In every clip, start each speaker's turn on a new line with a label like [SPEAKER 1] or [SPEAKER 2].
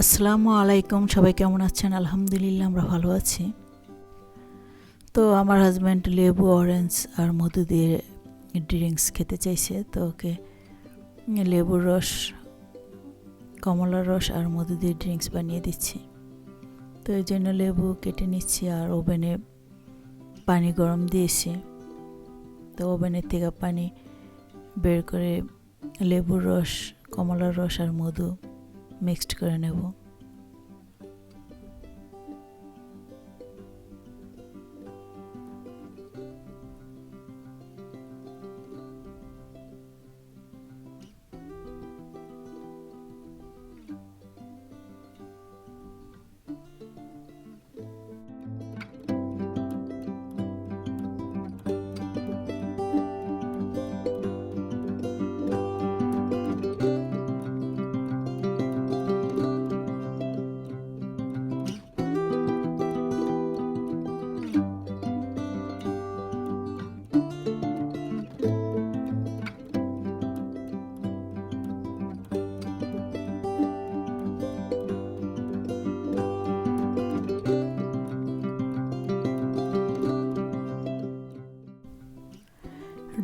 [SPEAKER 1] আসসালামু আলাইকুম, সবাই কেমন আছেন? আলহামদুলিল্লাহ, আমরা ভালো আছি। তো আমার হাজব্যান্ড লেবু অরেঞ্জ আর মধু দিয়ে ড্রিঙ্কস খেতে চাইছে। তো ওকে লেবুর রস কমলার রস আর মধু দিয়ে ড্রিঙ্কস বানিয়ে দিচ্ছি। তো এই জন্য লেবু কেটে নিচ্ছি আর ওভেনে পানি গরম দিয়েছি। তো ওভেনের থেকে পানি বের করে লেবুর রস কমলার রস আর মধু মিক্সড করে নেব।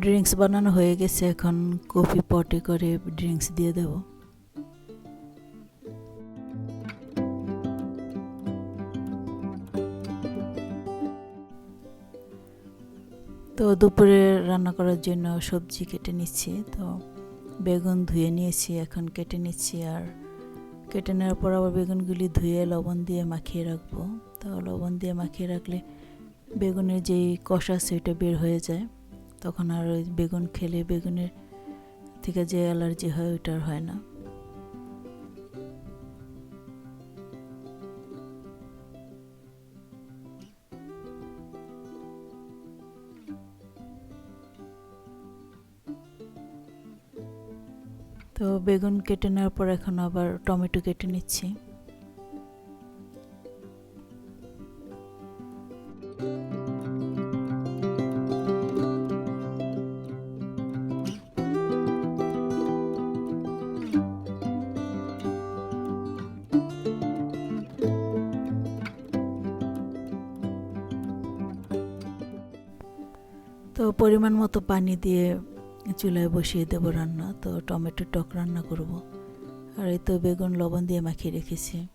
[SPEAKER 1] ড্রিঙ্কস বানানো হয়ে গেছে, এখন কফি পটে করে ড্রিঙ্কস দিয়ে দেব। তো দুপুরে রান্না করার জন্য সবজি কেটে নিচ্ছি, তো বেগুন ধুয়ে নিয়েছি, এখন কেটে নিচ্ছি, আর কেটে নেওয়ার পর আবার বেগুনগুলি ধুয়ে লবণ দিয়ে মাখিয়ে রাখব। তো লবণ দিয়ে মাখিয়ে রাখলে বেগুনের যেই কষা, সেটা বের হয়ে যায়। তখন আর ওই বেগুন খেলে বেগুনের থেকে যে অ্যালার্জি হয় ওইটা আর হয় না। তো বেগুন কেটে নেওয়ার পর এখন আবার টমেটো কেটে নিচ্ছি। পরিমাণ মতো পানি দিয়ে চুলায় বসিয়ে দেব রান্না। তো টমেটো টক রান্না করব। আর এই তো বেগুন, লবণ দিয়ে মাখিয়ে রেখেছি।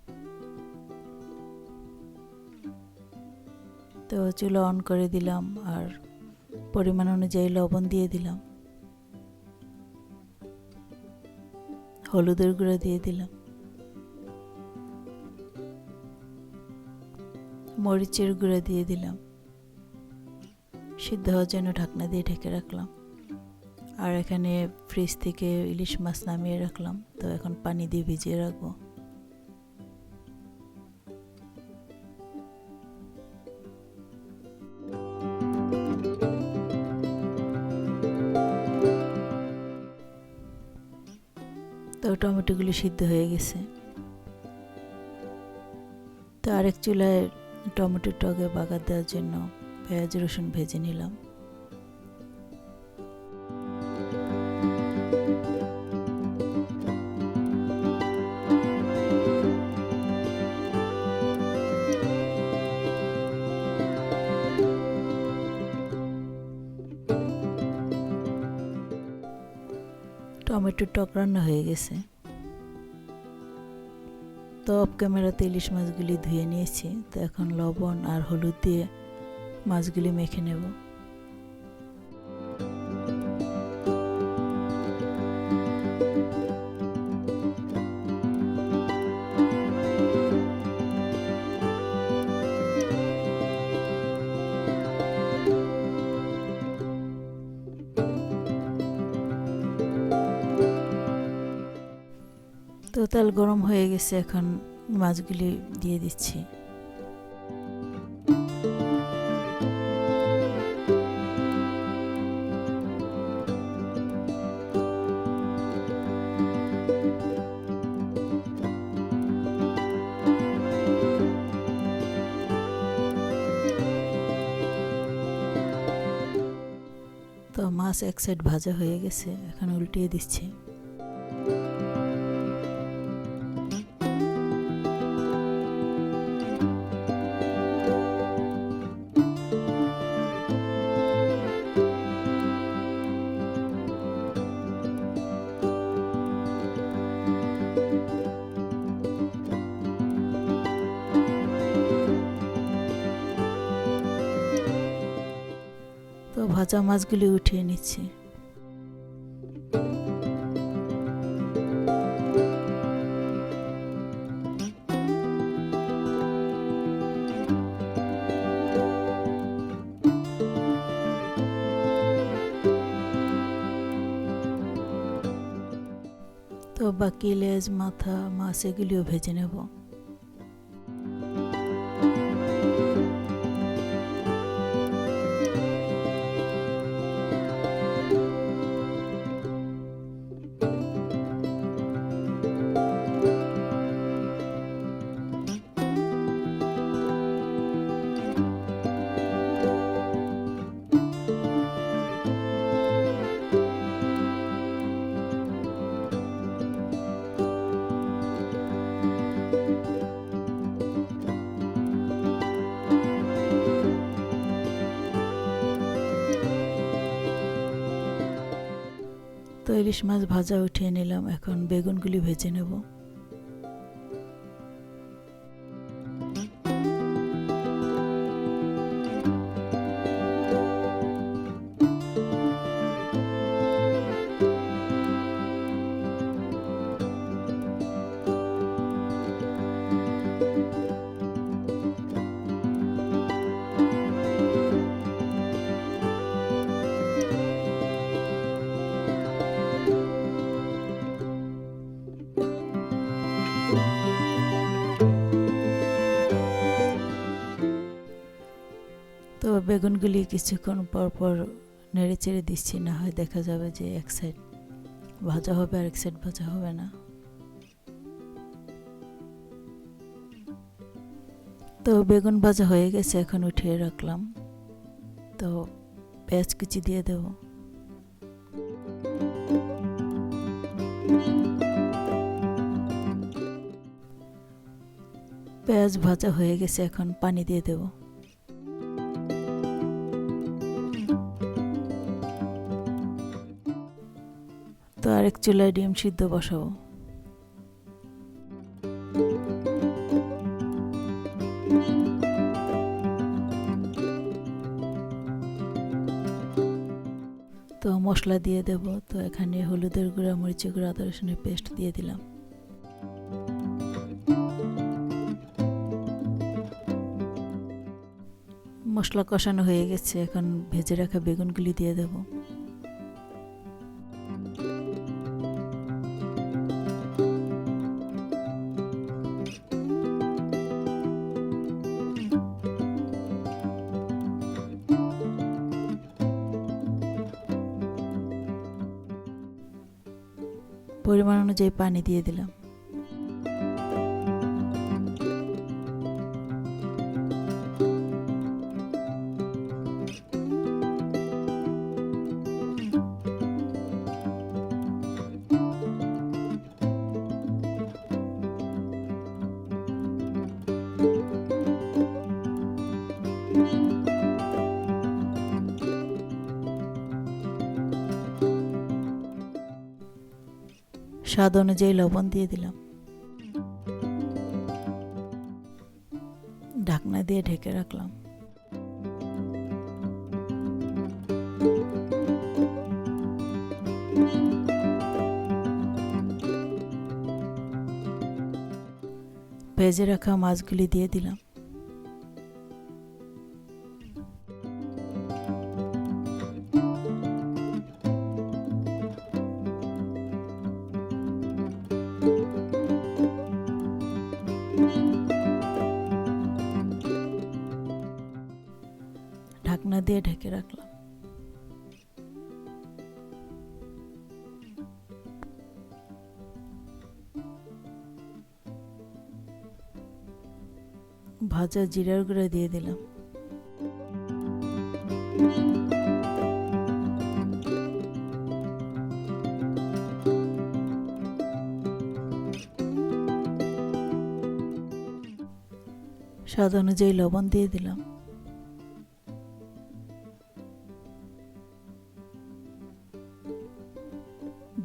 [SPEAKER 1] তো চুলা অন করে দিলাম আর পরিমাণ অনুযায়ী লবণ দিয়ে দিলাম। হলুদের গুঁড়ো দিয়ে দিলাম। মরিচের গুঁড়ো দিয়ে দিলাম। সিদ্ধ হওয়ার জন্য ঢাকনা দিয়ে ঢেকে রাখলাম। আর এখানে ফ্রিজ থেকে ইলিশ মাছ নামিয়ে রাখলাম। তো এখন পানি দিয়ে ভিজিয়ে রাখব। তো টমেটোগুলি সিদ্ধ হয়ে গেছে। তো আরেক চুলায় টমেটোর টকে বাগার দেওয়ার জন্য পেঁয়াজ রসুন ভেজে নিলাম। টমেটোর টক রান্না হয়ে গেছে। তো অফ ক্যামেরাতে ইলিশ মাছগুলি ধুয়ে নিয়েছি। তো এখন লবণ আর হলুদ দিয়ে মাছগুলি মেখে নেব। তো তেল গরম হয়ে গেছে এখন মাছগুলি দিয়ে দিচ্ছি। তো মাছ এক সাইড ভাজা হয়ে গেছে এখন উল্টিয়ে দিচ্ছি। ভাজা মাছগুলি উঠিয়ে নিচ্ছি। তো বাকি লেজ মাথা মাছ এগুলিও ভেজে নেব। ইলিশ মাছ ভাজা উঠিয়ে নিলাম। এখন বেগুনগুলি ভেজে নেব। বেগুনগুলি কিছুক্ষণ পর পর নেড়ে চেড়ে দিচ্ছি, না হয় দেখা যাবে যে এক সাইড ভাজা হবে আর এক সাইড ভাজা হবে না। তো বেগুন ভাজা হয়ে গেছে, এখন উঠিয়ে রাখলাম। তো পেঁয়াজ কুচি দিয়ে দেব। পেঁয়াজ ভাজা হয়ে গেছে, এখন পানি দিয়ে দেবো। আরেক চুলায় ডিম সিদ্ধ বসাবো। তো মশলা দিয়ে দেব, তো এখানে হলুদের গুঁড়া, মরিচের গুঁড়া, আদা রসুনের পেস্ট দিয়ে দিলাম। মশলা কষানো হয়ে গেছে, এখন ভেজে রাখা বেগুনগুলি দিয়ে দেবো। অনুযায়ী পানি দিয়ে দিলাম। স্বাদ অনুযায়ী লবণ দিয়ে দিলাম। ঢাকনা দিয়ে ঢেকে রাখলাম। ভেজে রাখা মাছগুলি দিয়ে দিলাম। ঢাকনা দিয়ে ঢেকে রাখলাম। ভাজা জিরার গুঁড়া দিয়ে দিলাম। স্বাদ অনুযায়ী লবণ দিয়ে দিলাম।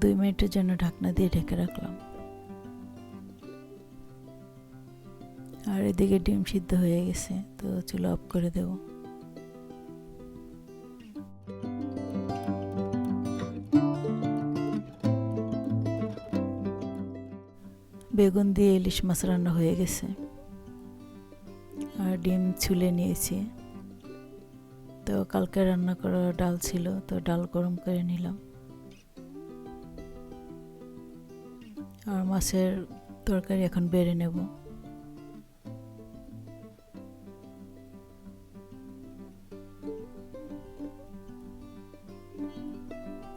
[SPEAKER 1] দুই মিনিটের জন্য ঢাকনা দিয়ে ঢেকে রাখলাম। আর এদিকে ডিম সিদ্ধ হয়ে গেছে, তো চুলো অফ করে দেব। বেগুন দিয়ে ইলিশ মাছ রান্না হয়ে গেছে। আর ডিম ছুলে নিয়েছি। তো কালকে রান্না করা ডাল ছিল, তো ডাল গরম করে নিলাম। আর মাছের তরকারি এখন বেড়ে নেব।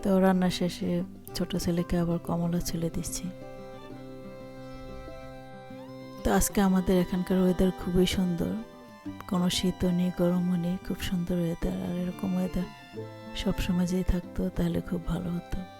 [SPEAKER 1] তো রান্না শেষে ছোট ছেলেকে আবার কমলা ছেলে দিচ্ছি। তো আজকে আমাদের এখানকার ওয়েদার খুবই সুন্দর। কোনো শীতও নেই, গরমও নেই, খুব সুন্দর ওয়েদার আর এরকম ওয়েদার সবসময় যদি থাকতো তাহলে খুব ভালো হতো।